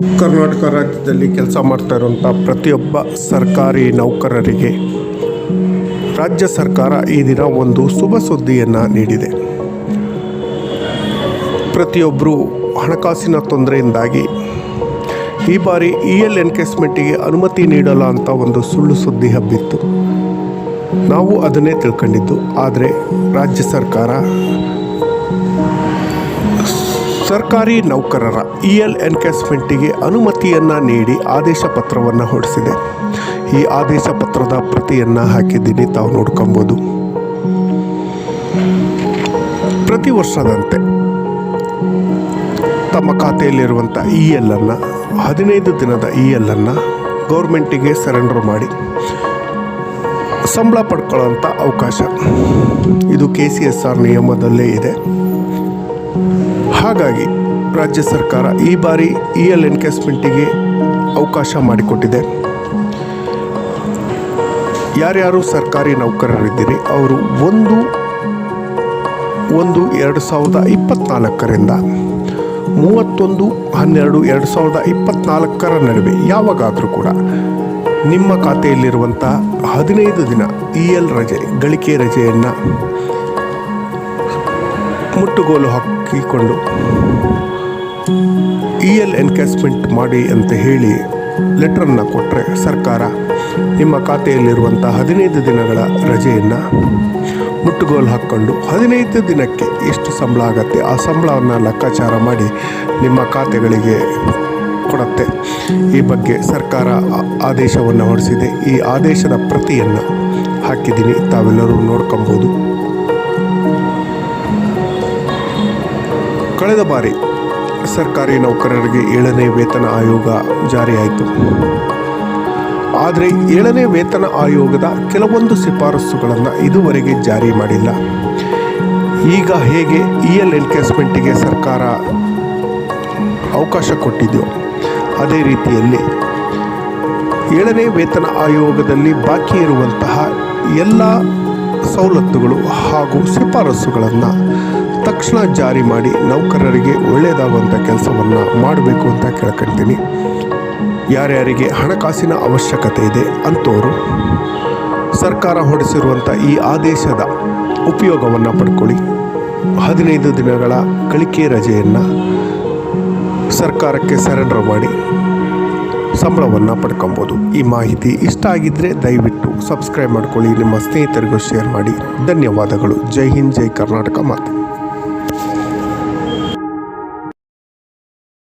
ಕರ್ನಾಟಕ ರಾಜ್ಯದಲ್ಲಿ ಕೆಲಸ ಮಾಡ್ತಾ ಇರುವಂಥ ಪ್ರತಿಯೊಬ್ಬ ಸರ್ಕಾರಿ ನೌಕರರಿಗೆ ರಾಜ್ಯ ಸರ್ಕಾರ ಈ ದಿನ ಒಂದು ಶುಭ ಸುದ್ದಿಯನ್ನು ನೀಡಿದೆ. ಪ್ರತಿಯೊಬ್ಬರು ಹಣಕಾಸಿನ ತೊಂದರೆಯಿಂದಾಗಿ ಈ ಬಾರಿ ಇ ಎಲ್ ಎನ್ಕೇಸ್ಮೆಂಟಿಗೆ ಅನುಮತಿ ನೀಡಲ್ಲ ಅಂತ ಒಂದು ಸುಳ್ಳು ಸುದ್ದಿ ಹಬ್ಬಿತ್ತು. ನಾವು ಅದನ್ನೇ ತಿಳ್ಕೊಂಡಿದ್ದು. ಆದರೆ ರಾಜ್ಯ ಸರ್ಕಾರ ಸರ್ಕಾರಿ ನೌಕರರ ಇ ಎಲ್ ಎನ್ಕ್ಯಾಸ್ಮೆಂಟಿಗೆ ಅನುಮತಿಯನ್ನು ನೀಡಿ ಆದೇಶ ಪತ್ರವನ್ನು ಹೊರಡಿಸಿದೆ. ಈ ಆದೇಶ ಪತ್ರದ ಪ್ರತಿಯನ್ನು ಹಾಕಿದ್ದೀನಿ. ತಾವು ನೋಡ್ಕೊಬೋದು. ಪ್ರತಿ ವರ್ಷದಂತೆ ತಮ್ಮ ಖಾತೆಯಲ್ಲಿರುವಂಥ ಇ ಎಲ್ಲನ್ನು ಹದಿನೈದು ದಿನದ ಇ ಎಲ್ಲನ್ನು ಗೌರ್ಮೆಂಟಿಗೆ ಸರೆಂಡರ್ ಮಾಡಿ ಸಂಬಳ ಪಡ್ಕೊಳ್ಳೋಂಥ ಅವಕಾಶ. ಇದು ಕೆ ಸಿ ಎಸ್ ಆರ್ ನಿಯಮದಲ್ಲೇ ಇದೆ. ಹಾಗಾಗಿ ರಾಜ್ಯ ಸರ್ಕಾರ ಈ ಬಾರಿ ಇ ಎಲ್ ಎನ್ಕೇಸ್ಮೆಂಟಿಗೆ ಅವಕಾಶ ಮಾಡಿಕೊಟ್ಟಿದೆ. ಯಾರ್ಯಾರು ಸರ್ಕಾರಿ ನೌಕರರಿದ್ದೀರಿ, ಅವರು ಒಂದು ಒಂದು ಎರಡು ಸಾವಿರದ ಇಪ್ಪತ್ತ್ನಾಲ್ಕರಿಂದ ಮೂವತ್ತೊಂದು, ಹನ್ನೆರಡು, ಎರಡು ಸಾವಿರದ ಇಪ್ಪತ್ತ್ನಾಲ್ಕರ ನಡುವೆ ಯಾವಾಗಾದರೂ ಕೂಡ ನಿಮ್ಮ ಖಾತೆಯಲ್ಲಿರುವಂಥ ಹದಿನೈದು ದಿನ ಇ ಎಲ್ ರಜೆ, ಗಳಿಕೆ ರಜೆಯನ್ನು ಮುಟ್ಟುಗೋಲು ಹಾಕಿಕೊಂಡು ಇ ಎಲ್ ಎನ್ಕ್ಯಾಸ್ಮೆಂಟ್ ಮಾಡಿ ಅಂತ ಹೇಳಿ ಲೆಟ್ರನ್ನು ಕೊಟ್ಟರೆ ಸರ್ಕಾರ ನಿಮ್ಮ ಖಾತೆಯಲ್ಲಿರುವಂಥ ಹದಿನೈದು ದಿನಗಳ ರಜೆಯನ್ನು ಮುಟ್ಟುಗೋಲು ಹಾಕ್ಕೊಂಡು ಹದಿನೈದು ದಿನಕ್ಕೆ ಎಷ್ಟು ಸಂಬಳ ಆಗತ್ತೆ? ಆ ಸಂಬಳವನ್ನು ಲೆಕ್ಕಾಚಾರ ಮಾಡಿ ನಿಮ್ಮ ಖಾತೆಗಳಿಗೆ ಕೊಡುತ್ತೆ. ಈ ಬಗ್ಗೆ ಸರ್ಕಾರ ಆದೇಶವನ್ನು ಹೊರಡಿಸಿದೆ. ಈ ಆದೇಶದ ಪ್ರತಿಯನ್ನು ಹಾಕಿದ್ದೀನಿ. ತಾವೆಲ್ಲರೂ ನೋಡ್ಕೊಬೋದು ಕಳೆದ ಬಾರಿ ಸರ್ಕಾರಿ ನೌಕರರಿಗೆ ಏಳನೇ ವೇತನ ಆಯೋಗ ಜಾರಿಯಾಯಿತು. ಆದರೆ ಏಳನೇ ವೇತನ ಆಯೋಗದ ಕೆಲವೊಂದು ಶಿಫಾರಸುಗಳನ್ನು ಇದುವರೆಗೆ ಜಾರಿ ಮಾಡಿಲ್ಲ. ಈಗ ಹೇಗೆ ಇ ಎಲ್ ಎನ್ಕೇಸ್ಮೆಂಟಿಗೆ ಸರ್ಕಾರ ಅವಕಾಶ ಕೊಟ್ಟಿದೆಯೋ, ಅದೇ ರೀತಿಯಲ್ಲಿ ಏಳನೇ ವೇತನ ಆಯೋಗದಲ್ಲಿ ಬಾಕಿ ಇರುವಂತಹ ಎಲ್ಲ ಸವಲತ್ತುಗಳು ಹಾಗೂ ಶಿಫಾರಸುಗಳನ್ನು ತಕ್ಷಣ ಜಾರಿ ಮಾಡಿ ನೌಕರರಿಗೆ ಒಳ್ಳೆಯದಾಗುವಂಥ ಕೆಲಸವನ್ನು ಮಾಡಬೇಕು ಅಂತ ಕೇಳ್ಕೊಳ್ತೀನಿ ಯಾರ್ಯಾರಿಗೆ ಹಣಕಾಸಿನ ಅವಶ್ಯಕತೆ ಇದೆ ಅಂಥವರು ಸರ್ಕಾರ ಹೊರಡಿಸಿರುವಂಥ ಈ ಆದೇಶದ ಉಪಯೋಗವನ್ನು ಪಡ್ಕೊಳ್ಳಿ. ಹದಿನೈದು ದಿನಗಳ ಗಳಿಕೆ ರಜೆಯನ್ನು ಸರ್ಕಾರಕ್ಕೆ ಸರೆಂಡರ್ ಮಾಡಿ ಸಂಬಳವನ್ನು ಪಡ್ಕೊಬೋದು. ಈ ಮಾಹಿತಿ ಇಷ್ಟ ಆಗಿದ್ದರೆ ದಯವಿಟ್ಟು ಸಬ್ಸ್ಕ್ರೈಬ್ ಮಾಡ್ಕೊಳ್ಳಿ, ನಿಮ್ಮ ಸ್ನೇಹಿತರಿಗೂ ಶೇರ್ ಮಾಡಿ. ಧನ್ಯವಾದಗಳು. ಜೈ ಹಿಂದ್, ಜೈ ಕರ್ನಾಟಕ ಮಾತು.